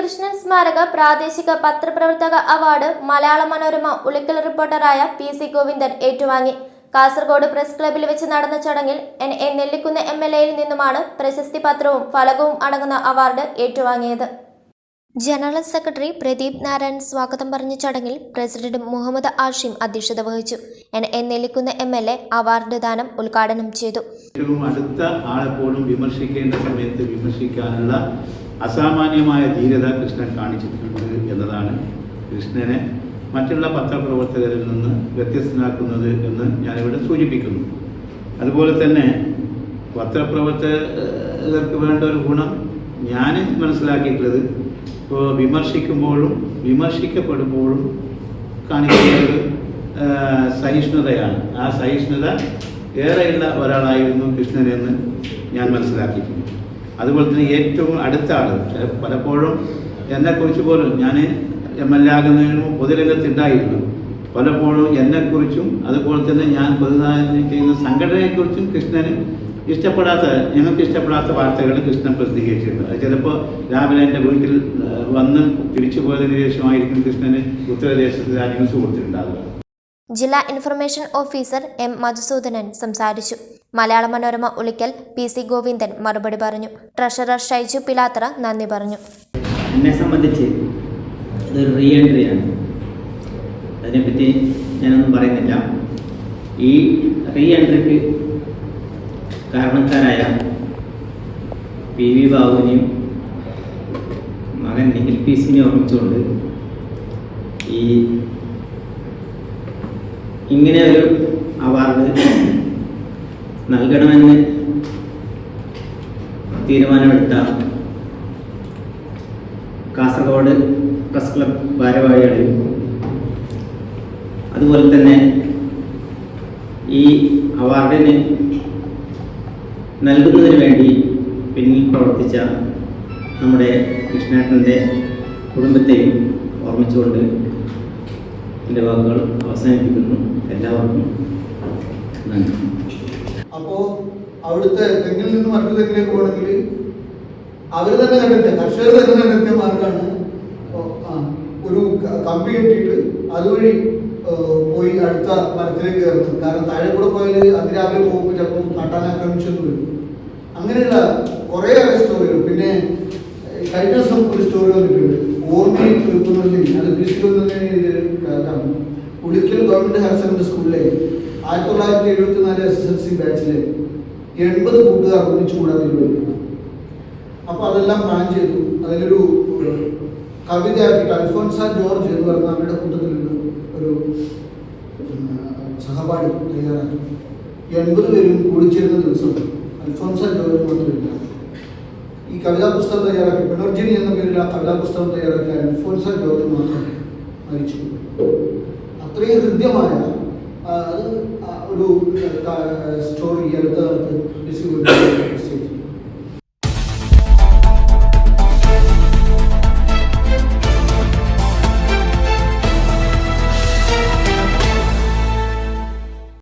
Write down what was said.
കൃഷ്ണൻ സ്മാരക പ്രാദേശിക പത്രപ്രവർത്തക അവാർഡ് മലയാള മനോരമ ഉളിക്കൽ റിപ്പോർട്ടറായ പി സി ഗോവിന്ദൻ ഏറ്റുവാങ്ങി. കാസർഗോഡ് പ്രസ് ക്ലബ്ബിൽ വെച്ച് നടന്ന ചടങ്ങിൽ N A Nellikkunnu M L എയിൽ നിന്നുമാണ് പ്രശസ്തി പത്രവും ഫലകവും അടങ്ങുന്ന അവാർഡ് ഏറ്റുവാങ്ങിയത്. ജനറൽ സെക്രട്ടറി പ്രദീപ് നാരായൺ സ്വാഗതം പറഞ്ഞ ചടങ്ങിൽ പ്രസിഡന്റ് മുഹമ്മദ് ആഷിം അധ്യക്ഷത വഹിച്ചു. N A Nellikkunnu M L A award ദാനം ഉദ്ഘാടനം ചെയ്തു. ഏറ്റവും അടുത്ത ആളെപ്പോഴും വിമർശിക്കേണ്ട സമയത്ത് വിമർശിക്കാനുള്ള അസാമാന്യമായ ധീരത കൃഷ്ണൻ കാണിച്ചിട്ടുണ്ട് എന്നതാണ് കൃഷ്ണനെ മറ്റുള്ള പത്രപ്രവർത്തകരിൽ നിന്ന് വ്യത്യസ്തനാക്കുന്നത് എന്ന് ഞാനിവിടെ സൂചിപ്പിക്കുന്നു. അതുപോലെ തന്നെ പത്രപ്രവർത്തകർക്ക് വേണ്ട ഒരു ഗുണം ഞാൻ മനസ്സിലാക്കിയിട്ടുള്ളത് ഇപ്പോൾ വിമർശിക്കുമ്പോഴും വിമർശിക്കപ്പെടുമ്പോഴും കാണിക്കുന്ന സഹിഷ്ണുതയാണ്. ആ സഹിഷ്ണുത ഏറെയുള്ള ഒരാളായിരുന്നു കൃഷ്ണനെന്ന് ഞാൻ മനസ്സിലാക്കിയിട്ടുണ്ട്. അതുപോലെ തന്നെ ഏറ്റവും അടുത്ത ആൾ പലപ്പോഴും എന്നെക്കുറിച്ച് പോലും ഞാൻ എം എൽ എ ആകുന്നതിന് പൊതുരംഗത്തുണ്ടായിരുന്നു. പലപ്പോഴും എന്നെക്കുറിച്ചും അതുപോലെ തന്നെ ഞാൻ പ്രതിനിധാനം ചെയ്യുന്ന സംഘടനയെക്കുറിച്ചും കൃഷ്ണന് ഇഷ്ടപ്പെടാത്ത ഞങ്ങൾക്ക് ഇഷ്ടപ്പെടാത്ത വാർത്തകൾ കൃഷ്ണൻ പ്രസിദ്ധീകരിച്ചിട്ടുണ്ട്. അത് ചിലപ്പോൾ രാവിലെ എന്റെ വീട്ടിൽ വന്ന് തിരിച്ചു പോയതിനു ശേഷമായിരിക്കും കൃഷ്ണന് ഉത്തരദേശത്ത് ന്യൂസ് കൊടുത്തിട്ടുണ്ടാകുക ജില്ലാ ഇൻഫർമേഷൻ ഓഫീസർ എം മധുസൂദനൻ സംസാരിച്ചു. മലയാള മനോരമ ഉളിക്കൽ പി സി ഗോവിന്ദൻ മറുപടി പറഞ്ഞു. ട്രഷറർ ഷൈജു പിലാത്ര നന്ദി പറഞ്ഞു. എന്നെ സംബന്ധിച്ച് ഇതൊരു റീ എൻട്രിയാണ് അതിനെപ്പറ്റി ഞാനൊന്നും പറയുന്നില്ല. ഈ റീ എൻട്രിക്ക് കാരണക്കാരായ പി വി ബാബുവിനെയും മകൻ നിഖിൽ പി സിനെ ഓർമ്മിച്ചുകൊണ്ട് ഈ ഇങ്ങനെ ഒരു അവാർഡ് നൽകണമെന്ന് തീരുമാനമെടുത്ത കാസർഗോഡ് പ്രസ് ക്ലബ് ഭാരവാഹികളെയും അതുപോലെ തന്നെ ഈ അവാർഡിന് നൽകുന്നതിന് വേണ്ടി പിന്നിൽ പ്രവർത്തിച്ച നമ്മുടെ കൃഷ്ണേട്ടന്റെ കുടുംബത്തെയും ഓർമ്മിച്ചുകൊണ്ട് എന്റെ വാക്കുകൾ അവസാനിപ്പിക്കുന്നു. എല്ലാവർക്കും നന്ദി. അവിടുത്തെ തെങ്ങിൽ നിന്ന് മറ്റൊരു തെങ്ങിലേക്ക് പോകണമെങ്കിൽ അവർ തന്നെ കണ്ടെത്തിയ കർഷകർ തന്നെ കണ്ടെത്തിയ മാർഗമാണ്. ഒരു കമ്പി കെട്ടിയിട്ട് അതുവഴി പോയി അടുത്ത മരത്തിലേക്ക് കയറുന്നത്. കാരണം താഴെ കൂടെ പോയാൽ അതിരാവിലെ പോകുമ്പോൾ ചിലപ്പോൾ കാട്ടാൻ ആക്രമിച്ചെന്ന് വരും. അങ്ങനെയുള്ള കുറേയേറെ സ്റ്റോറികൾ പിന്നെ കഴിഞ്ഞ ദിവസം ഒരു സ്റ്റോറി വന്നിട്ടുണ്ട്. ഓർമ്മയിൽ പുനർജനി അത് കൃഷിക്കൊന്നതിന് ഉളിക്കൽ ഗവൺമെന്റ് ഹയർ സെക്കൻഡറി സ്കൂളിലെ ആയിരത്തി തൊള്ളായിരത്തി എഴുപത്തി നാല് എസ് എസ് എൽ സി ബാച്ചിലെ എൺപത് കൂട്ടുകാർ ഒന്നിച്ചു കൂടാൻ തീരുമാനിക്കുന്നു. അപ്പൊ അതെല്ലാം പ്ലാൻ ചെയ്തു. അതിലൊരു കവിതയാക്കിയിട്ട് അൽഫോൻസ ജോർജ് എന്ന് പറയുന്ന അവരുടെ കൂട്ടത്തിലുള്ള ഒരു സഹപാഠി തയ്യാറാക്കി. എൺപത് പേരും കൂടിച്ചേരുന്ന ദിവസം അൽഫോൻസ ജോർജ് മാത്രമില്ല. ഈ കവിതാ പുസ്തകം തയ്യാറാക്കി. പുനർജനി എന്ന പേരിൽ ആ കവിതാ പുസ്തകം തയ്യാറാക്കിയ അൽഫോൻസ ജോർജ് മാത്രം മരിച്ചു. അത്രയും ഹൃദ്യമായ അത് ഒരു